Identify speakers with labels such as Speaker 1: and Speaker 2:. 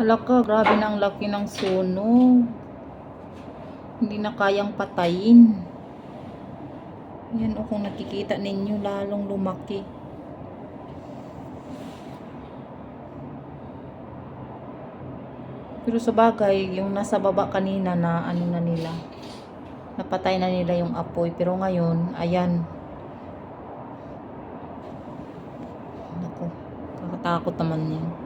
Speaker 1: Hala ka, grabe na ang laki ng sunog. Hindi na kayang patayin. Yan o kung nakikita ninyo, lalong lumaki. Pero sa bagay, yung nasa baba kanina na ano na nila, napatay na nila yung apoy. Pero ngayon, ayan. Naku, kakatakot naman yan.